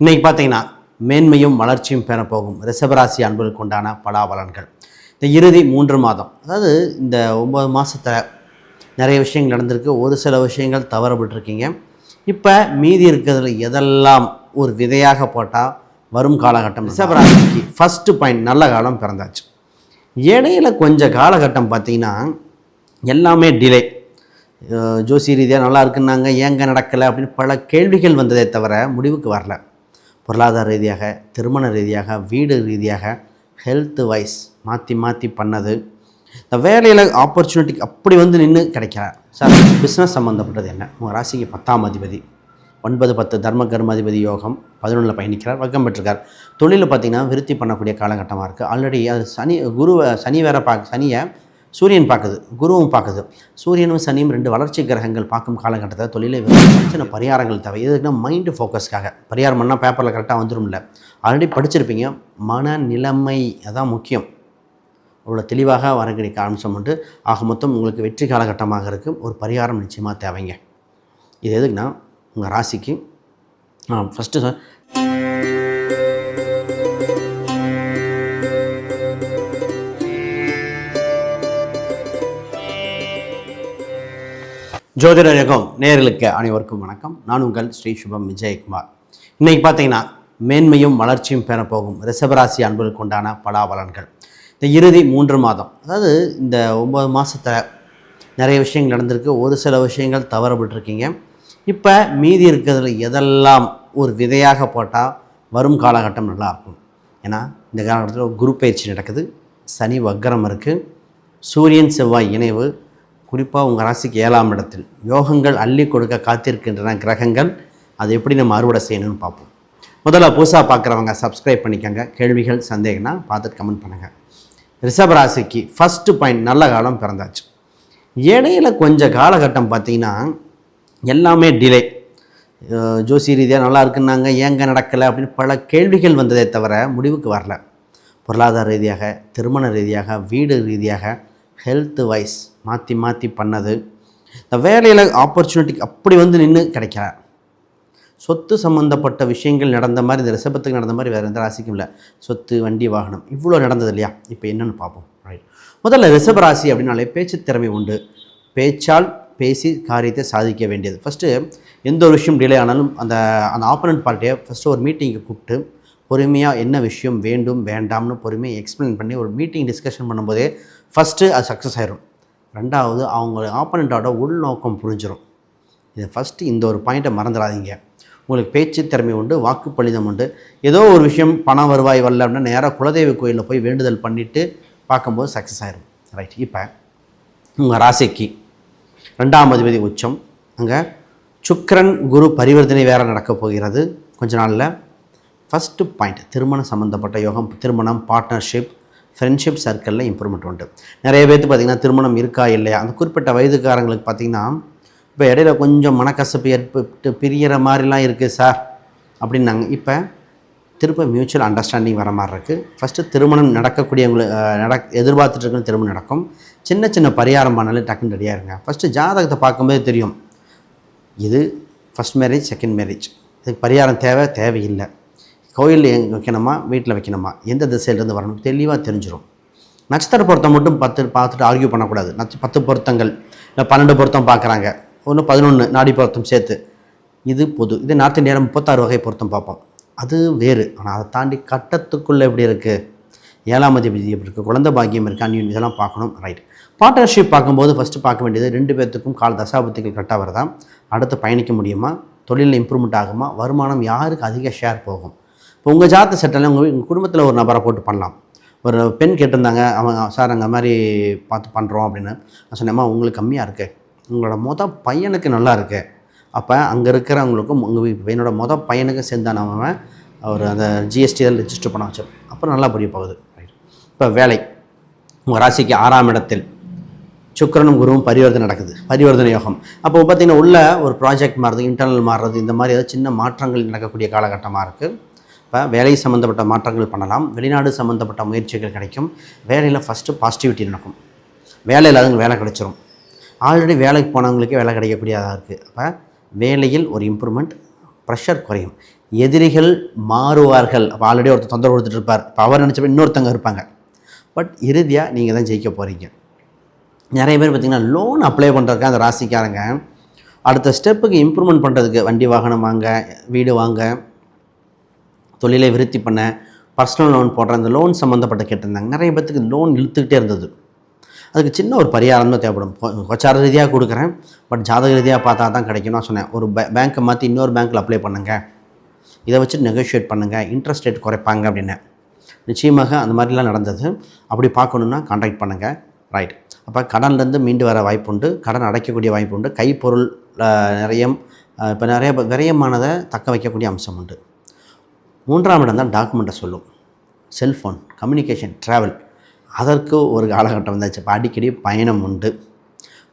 இன்னைக்கு பார்த்தீங்கன்னா மேன்மையும் வளர்ச்சியும் பெறப்போகும் ரிஷபராசி அன்பர்களுக்கு உண்டான பலாபலன்கள். இந்த இறுதி மூன்று மாதம் அதாவது இந்த ஒம்பது மாதத்தில் நிறைய விஷயங்கள் நடந்திருக்கு. ஒரு சில விஷயங்கள் தவறப்பட்டிருக்கீங்க இப்போ மீதி இருக்கிறதுல எதெல்லாம் ஒரு விதையாக போட்டால் வரும் காலகட்டம்? ரிஷபராசிக்கு ஃபஸ்ட்டு பாயிண்ட் நல்ல காலம் பிறந்தாச்சு. இடையில கொஞ்சம் காலகட்டம் பார்த்தீங்கன்னா எல்லாமே டிலே ஜோசி ரீதியாக நல்லா இருக்குன்னாங்க ஏங்க நடக்கலை அப்படின்னு பல கேள்விகள் வந்ததே தவிர முடிவுக்கு வரல. பொருளாதார ரீதியாக திருமண ரீதியாக வீடு ரீதியாக ஹெல்த் வைஸ் மாற்றி மாற்றி பண்ணது. இந்த வேலையில் ஆப்பர்ச்சுனிட்டி அப்படி வந்து நின்று கிடைக்கிறார் சார் பிஸ்னஸ் சம்மந்தப்பட்டது என்ன? உங்கள் ராசிக்கு பத்தாம் அதிபதி ஒன்பது பத்து தர்ம கர்மாதிபதி யோகம் பதினொன்றில் பயணிக்கிறார் வக்கம் பெற்றிருக்கார். தொழிலில் பார்த்தீங்கன்னா விருத்தி பண்ணக்கூடிய காலகட்டமாக இருக்குது ஆல்ரெடி அது சனி குரு சனி வேற பார்க்க சனியை சூரியன் பார்க்குது குருவும் பார்க்குது. சூரியனும் சனியும் ரெண்டு வளர்ச்சி கிரகங்கள் பார்க்கும் காலகட்டத்தில் தொழிலை சின்ன பரிகாரங்கள் தேவை. எதுக்குன்னா மைண்டு ஃபோக்கஸ்க்காக பரிகாரம் பண்ணால் பேப்பரில் கரெக்டாக வந்துடும்ல ஆல்ரெடி படிச்சிருப்பீங்க. மனநிலைமை அதான் முக்கியம். அவ்வளோ தெளிவாக வரக்கூடிய அம்சம் உண்டு. ஆக மொத்தம் உங்களுக்கு வெற்றி காலகட்டமாக இருக்கும். ஒரு பரிகாரம் நிச்சயமாக தேவைங்க. இது எதுக்குன்னா உங்கள் ராசிக்கு ஃபஸ்ட்டு சார் ஜோதிட யுகம் நேர்களுக்கு அனைவருக்கும் வணக்கம். நான் உங்கள் ஸ்ரீ சுபம் விஜயகுமார். இன்னைக்கு பார்த்தீங்கன்னா மேன்மையும் வளர்ச்சியும் பெறப்போகும் ரிஷபராசி அன்பர்களுக்கு உண்டான பலாபலன்கள். இந்த இறுதி மூன்று மாதம் அதாவது இந்த ஒம்பது மாதத்தில் நிறைய விஷயங்கள் நடந்திருக்கு. ஒரு சில விஷயங்கள் தவறப்பட்டிருக்கீங்க இப்போ மீதி இருக்கிறதுல எதெல்லாம் ஒரு விதையாக போட்டால் வரும் காலகட்டம் நல்லா இருக்கும்? ஏன்னா இந்த காலகட்டத்தில் குரு பயிற்சி நடக்குது. சனி வக்கரம் இருக்குது சூரியன் செவ்வாய் இணைவு. குறிப்பாக உங்கள் ராசிக்கு ஏழாம் இடத்தில் யோகங்கள் அள்ளி கொடுக்க காத்திருக்கின்றன கிரகங்கள். அதை எப்படி நம்ம அறுவடை செய்யணும்னு பார்ப்போம். முதல்ல புதுசாக பார்க்குறவங்க சப்ஸ்கிரைப் பண்ணிக்கோங்க. கேள்விகள் சந்தேகம்னா பார்த்துட்டு கமெண்ட் பண்ணுங்கள் ரிஷப ராசிக்கு ஃபஸ்ட்டு பாயிண்ட் நல்ல காலம் பிறந்தாச்சு. இடையில கொஞ்சம் காலகட்டம் பார்த்தீங்கன்னா எல்லாமே டிலே ஜோசி ரீதியாக நல்லா இருக்குன்னாங்க ஏங்க நடக்கலை அப்படின்னு பல கேள்விகள் வந்ததே தவிர முடிவுக்கு வரல. பொருளாதார ரீதியாக திருமண ரீதியாக வீடு ரீதியாக ஹெல்த் வைஸ் மாற்றி மாற்றி பண்ணது. இந்த வேலையில் ஆப்பர்ச்சுனிட்டிக்கு அப்படி வந்து நின்று கிடைக்கல. சொத்து சம்மந்தப்பட்ட விஷயங்கள் நடந்த மாதிரி இந்த ரிசபத்துக்கு நடந்த மாதிரி வேறு எந்த ராசிக்கும் இல்லை. சொத்து வண்டி வாகனம் இவ்வளோ நடந்தது இல்லையா? இப்போ என்னென்னு பார்ப்போம். ரைட் முதல்ல ரிசப ராசி அப்படின்னாலே பேச்சு திறமை உண்டு. பேச்சால் பேசி காரியத்தை சாதிக்க வேண்டியது. ஃபஸ்ட்டு எந்த ஒரு விஷயம் டிலே ஆனாலும் அந்த அந்த ஆப்போனன்ட் பார்ட்டியை ஃபஸ்ட்டு ஒரு மீட்டிங்கை கூப்பிட்டு பொறுமையாக என்ன விஷயம் வேண்டும் வேண்டாம்னு பொறுமையாக எக்ஸ்பிளைன் பண்ணி ஒரு மீட்டிங் டிஸ்கஷன் பண்ணும்போதே ஃபஸ்ட்டு அது சக்ஸஸ் ஆயிரும். ரெண்டாவது அவங்க ஆப்போனண்ட்டோட உள்நோக்கம் புரிஞ்சிடும் இது ஃபஸ்ட்டு இந்த ஒரு பாயிண்ட்டை மறந்துடாதீங்க. உங்களுக்கு பேச்சு திறமை உண்டு வாக்குப்பளிதம் உண்டு. ஏதோ ஒரு விஷயம் பணம் வருவாய் வரல அப்படின்னா நேராக குலதெய்வ கோயிலில் போய் வேண்டுதல் பண்ணிவிட்டு பார்க்கும்போது சக்ஸஸ் ஆயிரும். ரைட் இப்போ உங்கள் ராசிக்கு ரெண்டாம் அதிபதி உச்சம். அங்கே சுக்கரன் குரு பரிவர்த்தனை வேறு நடக்கப் போகிறது. கொஞ்ச நாளில். ஃபஸ்ட்டு பாயிண்ட் திருமணம் சம்மந்தப்பட்ட யோகம் திருமணம் பார்ட்னர்ஷிப் ஃப்ரெண்ட்ஷிப் சர்க்கிளில் இம்ப்ரூவ்மெண்ட் உண்டு. நிறைய பேர்த்து பார்த்திங்கன்னா திருமணம் இருக்கா இல்லையா? அந்த குறிப்பிட்ட வயதுக்காரங்களுக்கு பார்த்திங்கன்னா இப்போ இடையில கொஞ்சம் மனக்கசப்பு ஏற்பட்டு பிரியற மாதிரிலாம் இருக்குது சார் அப்படின்னாங்க. இப்போ திரும்ப மியூச்சுவல் அண்டர்ஸ்டாண்டிங் வர மாதிரி இருக்குது ஃபஸ்ட்டு திருமணம் நடக்கக்கூடியவங்களுக்கு நடக் எதிர்பார்த்துட்டு திருமணம் நடக்கும். சின்ன சின்ன பரிகாரம் பண்ணாலே டக்குன்னு ரெடியாக இருங்க. ஃபஸ்ட்டு ஜாதகத்தை பார்க்கும்போது தெரியும். இது ஃபஸ்ட் மேரேஜ் செகண்ட் மேரேஜ் இதுக்கு பரிகாரம் தேவை தேவையில்லை. கோயிலில் எங்கே வைக்கணுமா? வீட்டில் வைக்கணுமா? எந்த திசையிலேருந்து வரணும்? தெளிவாக தெரிஞ்சிடும் நட்சத்திர பொருத்தம் மட்டும் பத்து பார்த்துட்டு ஆர்கியூ பண்ணக்கூடாது. நட்ச பத்து பொருத்தங்கள் இல்லை பன்னெண்டு பொருத்தம் பார்க்குறாங்க. ஒன்று பதினொன்று நாடி பொருத்தம் சேர்த்து. இது பொது. இது நார்த் இந்தியாவில் முப்பத்தாறு வகை பொருத்தம் பார்ப்போம். அது வேறு. ஆனால் அதை தாண்டி கட்டத்துக்குள்ளே எப்படி இருக்குது ஏழாம் அதிபதி எப்படி இருக்குது குழந்தை பாக்கியம் இருக்குது அந்யூன் இதெல்லாம் பார்க்கணும். ரைட் பார்ட்னர்ஷிப் பார்க்கும்போது ஃபஸ்ட்டு பார்க்க வேண்டியது ரெண்டு பேர்த்துக்கும் கால தசாபத்திகள் கரெக்டாக வருதா? அடுத்து பயணிக்க முடியுமா? தொழிலில் இம்ப்ரூவ்மெண்ட் ஆகுமா? வருமானம் யாருக்கு அதிக ஷேர் போகும்? இப்போ உங்கள் ஜாத்த செட்டில் உங்கள் உங்கள் குடும்பத்தில் ஒரு நபரை போட்டு பண்ணலாம். ஒரு பெண் கேட்டிருந்தாங்க அவங்க சார் அங்கே மாதிரி பார்த்து பண்ணுறோம் அப்படின்னு. நான் சொன்னேம்மா உங்களுக்கு கம்மியாக இருக்கு. உங்களோட மொதல் பையனுக்கு நல்லா இருக்கு. அப்போ அங்கே இருக்கிறவங்களுக்கும் உங்கள் பையனோட மொதல் பையனுக்கு சேர்ந்தானவன் அவர் அந்த ஜிஎஸ்டியில் ரிஜிஸ்டர் பண்ண வச்சோம் அப்புறம் நல்லா புரிய போகுது. இப்போ வேலை. உங்கள் ராசிக்கு ஆறாம் இடத்தில் சுக்கிரனும் குருவும் பரிவர்த்தனை நடக்குது. பரிவர்த்தனை யோகம். அப்போ பார்த்தீங்கன்னா உள்ள ஒரு ப்ராஜெக்ட் மாறுறது இன்டர்னல் மாறுறது இந்த மாதிரி ஏதாவது சின்ன மாற்றங்கள் நடக்கக்கூடிய காலகட்டமாக இருக்குது இப்போ வேலை சம்மந்தப்பட்ட மாற்றங்கள் பண்ணலாம். வெளிநாடு சம்மந்தப்பட்ட முயற்சிகள் கிடைக்கும். வேலையில் ஃபஸ்ட்டு பாசிட்டிவிட்டி நடக்கும். வேலை இல்லாதவங்க வேலை கிடைச்சிரும். ஆல்ரெடி வேலைக்கு போனவங்களுக்கே வேலை கிடைக்கக்கூடியதாக இருக்குது அப்போ வேலையில் ஒரு இம்ப்ரூவ்மெண்ட் ப்ரெஷர் குறையும். எதிரிகள் மாறுவார்கள். அப்போ ஆல்ரெடி ஒருத்தர் தொந்தரவு கொடுத்துட்டு இருப்பார். இப்போ அவர் நினச்சப்ப இன்னொருத்தங்க இருப்பாங்க. பட் இறுதியாக நீங்கள் தான் ஜெயிக்க போகிறீங்க நிறைய பேர் பார்த்திங்கன்னா லோன் அப்ளை பண்ணுறதுக்கு அந்த ராசிக்காரங்க அடுத்த ஸ்டெப்புக்கு இம்ப்ரூவ்மெண்ட் பண்ணுறதுக்கு வண்டி வாகனம் வாங்க வீடு வாங்க தொழிலை விருத்தி பண்ண பர்சனல் லோன் போடுற அந்த லோன் சம்மந்தப்பட்ட கேட்டிருந்தாங்க. நிறைய பேர்த்துக்கு லோன் இழுத்துக்கிட்டே இருந்தது. அதுக்கு சின்ன ஒரு பரிகாரம் தான் தேவைப்படும். கொச்சார ரீதியாக கொடுக்குறேன். பட் ஜாதக ரீதியாக பார்த்தா தான் கிடைக்கும் நான் சொன்னேன். ஒரு பே பேங்க்கை மாற்றி இன்னொரு பேங்க்கில் அப்ளை பண்ணுங்கள் இதை வச்சு நெகோஷியேட் பண்ணுங்கள் இன்ட்ரெஸ்ட் ரேட் குறைப்பாங்க அப்படின்னு. நிச்சயமாக அந்த மாதிரிலாம் நடந்தது. அப்படி பார்க்கணுன்னா காண்டாக்ட் பண்ணுங்கள் ரைட் அப்போ கடன்லேருந்து மீண்டு வர வாய்ப்பு உண்டு. கடன் அடைக்கக்கூடிய வாய்ப்பு உண்டு. கைப்பொருள் நிறைய நிறையம் இப்போ நிறைய விரயமானதை தக்க வைக்கக்கூடிய அம்சம் உண்டு. மூன்றாம் இடம் தான் டாக்குமெண்ட்டை சொல்லும். Cellphone communication travel. அதற்கு ஒரு காலகட்டம் வந்தாச்சு. இப்போ அடிக்கடி பயணம் உண்டு.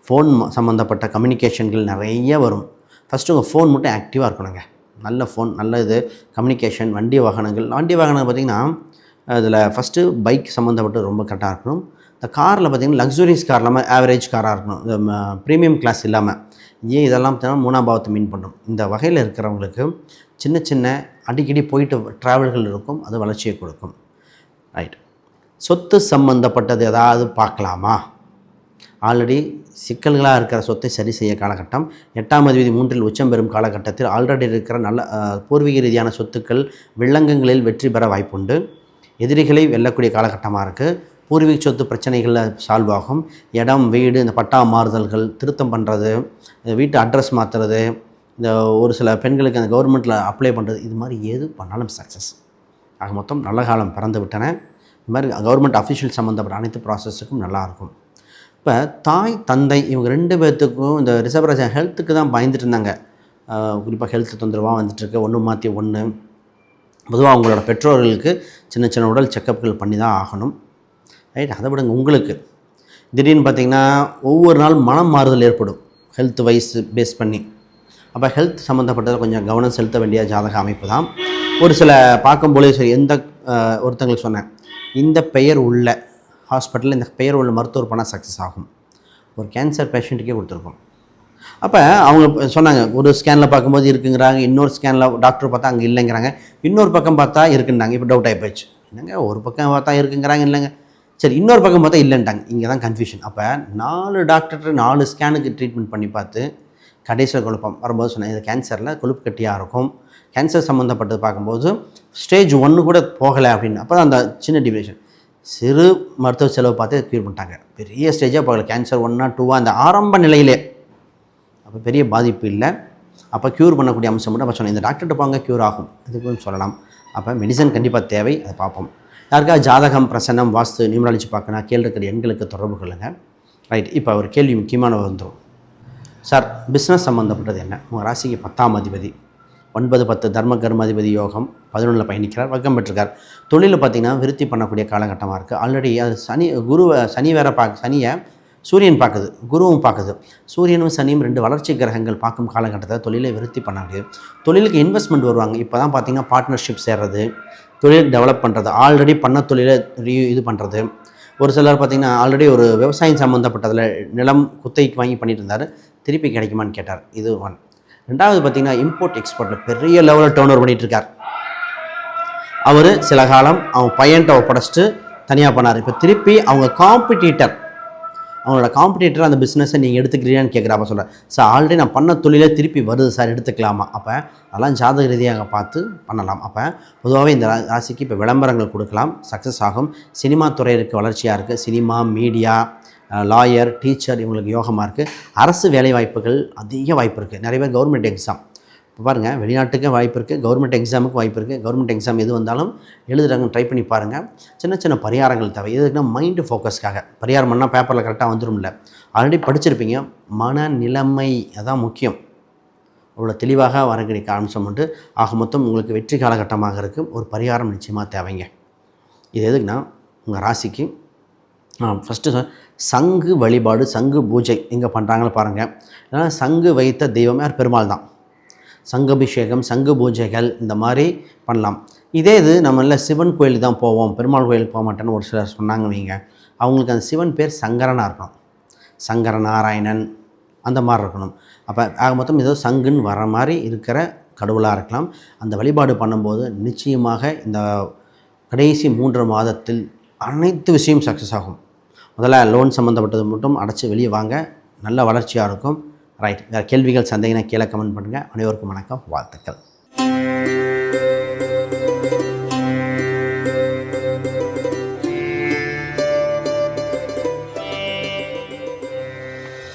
ஃபோன் சம்மந்தப்பட்ட கம்யூனிகேஷன்கள் நிறைய வரும். ஃபஸ்ட்டு உங்கள் ஃபோன் மட்டும் ஆக்டிவாக இருக்கணுங்க. நல்ல ஃபோன் நல்ல இது கம்யூனிகேஷன் வண்டி வாகனங்கள். வண்டி வாகனங்கள் பார்த்திங்கன்னா அதில் ஃபஸ்ட்டு பைக் சம்மந்தப்பட்டு ரொம்ப கரெக்டாக இருக்கணும். இந்த காரில் பார்த்திங்கன்னா லக்ஸுரியஸ் கார் இல்லாமல் ஆவரேஜ் காராக இருக்கணும். இந்த ப்ரீமியம் கிளாஸ் இல்லாமல். ஏன் இதெல்லாம் மூணாம் பாவத்தை மீன் பண்ணும். இந்த வகையில் இருக்கிறவங்களுக்கு சின்ன சின்ன அடிக்கடி போயிட்டு ட்ராவல்கள் இருக்கும். அது வளர்ச்சியை கொடுக்கும். ரைட் சொத்து சம்பந்தப்பட்டது ஏதாவது பார்க்கலாமா? ஆல்ரெடி சிக்கல்களாக இருக்கிற சொத்தை சரி செய்ய காலகட்டம். எட்டாம் அதிபதி மூன்றில் உச்சம் பெறும் காலகட்டத்தில் ஆல்ரெடி இருக்கிற நல்ல பூர்வீக ரீதியான சொத்துக்கள் வில்லங்கங்களில் வெற்றி பெற வாய்ப்புண்டு. எதிரிகளை வெல்லக்கூடிய காலகட்டமாக இருக்குது பூர்வீக சொத்து பிரச்சனைகளில் சால்வ் ஆகும். இடம் வீடு இந்த பட்டா மாறுதல்கள் திருத்தம் பண்ணுறது இந்த வீட்டு அட்ரஸ் மாற்றுறது இந்த ஒரு சில பெண்களுக்கு அந்த கவர்மெண்ட்டில் அப்ளை பண்ணுறது இது மாதிரி எது பண்ணாலும் சக்ஸஸ் ஆக மொத்தம் நல்ல காலம் பிறந்து விட்டன. இது மாதிரி கவர்மெண்ட் அஃபிஷியல் சம்மந்தப்பட்ட அனைத்து ப்ராசஸுக்கும் நல்லாயிருக்கும் இப்போ தாய் தந்தை இவங்க ரெண்டு பேர்த்துக்கும் இந்த ரிசர்வராஜன் ஹெல்த்துக்கு தான் பயந்துட்டு இருந்தாங்க. குறிப்பாக ஹெல்த் தொந்தரவாக வந்துட்டுருக்கு. ஒன்று மாற்றி ஒன்று பொதுவாக அவங்களோட பெற்றோர்களுக்கு சின்ன சின்ன உடல் செக்கப்கள் பண்ணி தான் ஆகணும். ரைட் அதை விடுங்க உங்களுக்கு. திடீர்னு பார்த்தீங்கன்னா ஒவ்வொரு நாள் மனம் மாறுதல் ஏற்படும். ஹெல்த் வைஸ் பேஸ் பண்ணி. அப்போ ஹெல்த் சம்மந்தப்பட்டதை கொஞ்சம் கவனம் செலுத்த வேண்டிய ஜாதக அமைப்பு தான். ஒரு சில பார்க்கும்போதே சரி எந்த ஒருத்தங்களுக்கு சொன்னேன். இந்த பெயர் உள்ள ஹாஸ்பிட்டலில் இந்த பெயர் உள்ள மருத்துவர் பணம் சக்ஸஸ் ஆகும். ஒரு கேன்சர் பேஷண்ட்டுக்கே கொடுத்துருக்கோம். அப்போ அவங்க சொன்னாங்க ஒரு ஸ்கேனில் பார்க்கும்போது இருக்குங்கிறாங்க இன்னொரு ஸ்கேனில் டாக்டர் பார்த்தா அங்கே இல்லைங்கிறாங்க. இன்னொரு பக்கம் பார்த்தா இருக்குன்னாங்க. இப்போ டவுட் ஆகி போச்சு. என்னங்க ஒரு பக்கம் பார்த்தா இருக்குங்கிறாங்க இல்லைங்க. சரி இன்னொரு பக்கம் பார்த்தா இல்லைன்ட்டாங்க. இங்கே தான் கன்ஃபியூஷன் அப்போ நாலு டாக்டர்கிட்ட நாலு ஸ்கேனுக்கு ட்ரீட்மெண்ட் பண்ணி பார்த்து கடைசியில் குழப்பம். வரும்போது சொன்னேன் இது கேன்சரில் கொழுப்பு கட்டியாக இருக்கும்? கேன்சர் சம்மந்தப்பட்டது பார்க்கும்போது ஸ்டேஜ் ஒன்று கூட போகலை அப்படின்னு. அப்போ அந்த சின்ன டிவிஷன் சிறு மருத்துவ செலவு பார்த்து க்யூர் பண்ணிட்டாங்க. பெரிய ஸ்டேஜாக போகலை. கேன்சர் ஒன்னா டூவாக அந்த ஆரம்ப நிலையிலே. அப்போ பெரிய பாதிப்பு இல்லை. அப்போ க்யூர் பண்ணக்கூடிய அம்சம் மட்டும் அப்போ சொன்னேன் இந்த டாக்டர்கிட்ட போங்க க்யூர் ஆகும். இதுக்கும் சொல்லலாம். அப்போ மெடிசன் கண்டிப்பாக தேவை. அதை பார்ப்போம். யாருக்கா ஜாதகம் பிரசன்னம் வாஸ்து நியூமராலஜி பார்க்கணும் கேள்வி இருக்கிற எண்களுக்கு தொடர்பு கொள்ளுங்கள் ரைட் இப்போ ஒரு கேள்வி முக்கியமான வந்துடும் சார் பிஸ்னஸ் சம்மந்தப்பட்டது என்ன? உங்கள் ராசிக்கு பத்தாம் அதிபதி ஒன்பது பத்து தர்ம கர்மாதிபதி யோகம் பதினொன்றில் பயணிக்கிறார் வக்கம் பெற்றிருக்கார். தொழிலில் பார்த்தீங்கன்னா விருத்தி பண்ணக்கூடிய காலகட்டமாக இருக்குது ஆல்ரெடி அது சனி குருவை சனி வேற பார்க்க சனியை சூரியன் பார்க்குது குருவும் பார்க்குது. சூரியனும் சனியும் ரெண்டு வளர்ச்சி கிரகங்கள் பார்க்கும் காலகட்டத்தில் தொழிலை விருத்தி பண்ணாங்க. தொழிலுக்கு இன்வெஸ்ட்மெண்ட் வருவாங்க. இப்போ தான் பார்த்தீங்கன்னா பார்ட்னர்ஷிப் சேர்றது தொழில் டெவலப் பண்ணுறது ஆல்ரெடி பண்ண தொழிலை ரீ இது பண்ணுறது ஒரு சிலர் பார்த்திங்கன்னா ஆல்ரெடி ஒரு விவசாயம் சம்மந்தப்பட்டதில் நிலம் குத்தைக்கு வாங்கி பண்ணிட்டு இருந்தார் திருப்பி கிடைக்குமான்னு கேட்டார். இது ஒன் ரெண்டாவது பார்த்தீங்கன்னா இம்போர்ட் எக்ஸ்போர்ட்டில் பெரிய லெவலில் டேர்ன் ஓவர் பண்ணிட்டு இருக்கார் அவர் சில காலம் அவங்க பையன்ட்ட ஒப்படைச்சிட்டு தனியாக பண்ணார் இப்போ திருப்பி அவங்க காம்படிட்டர் அவங்களோட காம்படிட்டர் அந்த பிஸ்னஸை நீங்கள் எடுத்துக்கிறீங்கன்னு கேட்குறாப்ப சொல்கிறேன் சார் ஆல்ரெடி நான் பண்ண தொழிலே திருப்பி வருது சார் எடுத்துக்கலாமா? அப்போ அதெல்லாம் ஜாதக ரீதியாக பார்த்து பண்ணலாம். அப்போ பொதுவாகவே இந்த ராசிக்கு இப்போ விளம்பரங்கள் கொடுக்கலாம். சக்ஸஸ் ஆகும். சினிமா துறையிற்கு வளர்ச்சியாக இருக்குது சினிமா மீடியா லாயர் டீச்சர் இவங்களுக்கு யோகமாக இருக்குது அரசு வேலை வாய்ப்புகள் அதிக வாய்ப்பு இருக்குது நிறைய பேர் கவர்மெண்ட் எக்ஸாம் இப்போ பாருங்கள் வெளிநாட்டுக்கு வாய்ப்பு இருக்குது கவர்மெண்ட் எக்ஸாமுக்கு வாய்ப்பு இருக்குது கவர்மெண்ட் எக்ஸாம் எது வந்தாலும் எழுதுறாங்க ட்ரை பண்ணி பாருங்கள் சின்ன சின்ன பரிகாரங்கள் தேவை. எதுக்குன்னா மைண்டு ஃபோக்கஸ்க்காக பரிகாரம் பண்ணால் பேப்பரில் கரெக்டாக வந்துடும்ல ஆல்ரெடி படிச்சிருப்பீங்க. மன நிலைமை அதான் முக்கியம். அவ்வளோ தெளிவாக வரக்கூடிய அம்சம் உண்டு ஆக மொத்தம் உங்களுக்கு வெற்றி காலகட்டமாக இருக்கும் ஒரு பரிகாரம் நிச்சயமாக தேவைங்க. இது எதுக்குன்னா உங்கள் ராசிக்கு ஃபஸ்ட்டு சங்கு வழிபாடு சங்கு பூஜை எங்கே பண்ணுறாங்கன்னு பாருங்கள் ஏன்னா சங்கு வைத்த தெய்வம் யார்? பெருமாள் தான். சங்கபிஷேகம் சங்கு பூஜைகள் இந்த மாதிரி பண்ணலாம். இதே இது நம்மள சிவன் கோயிலுக்கு தான் போவோம். பெருமாள் கோயிலுக்கு போக மாட்டேன்னு ஒரு சிலர் சொன்னாங்க வைங்க. அவங்களுக்கு அந்த சிவன் பேர் சங்கரனாக இருக்கணும். சங்கர நாராயணன் அந்த மாதிரி இருக்கணும். அப்போ ஆக மொத்தம் ஏதோ சங்குன்னு வர மாதிரி இருக்கிற கடவுளாக இருக்கலாம். அந்த வழிபாடு பண்ணும்போது நிச்சயமாக இந்த கடைசி மூன்று மாதத்தில் அனைத்து விஷயம் சக்ஸஸ் ஆகும். முதல்ல லோன் சம்மந்தப்பட்டது மட்டும் அடைச்சி வெளியே வாங்க. நல்ல வளர்ச்சியாக இருக்கும். ரைட் வேறு கேள்விகள் சந்தேகம்னா கீழே கமெண்ட் பண்ணுங்கள் அனைவருக்கும் வணக்கம். வாழ்த்துக்கள்.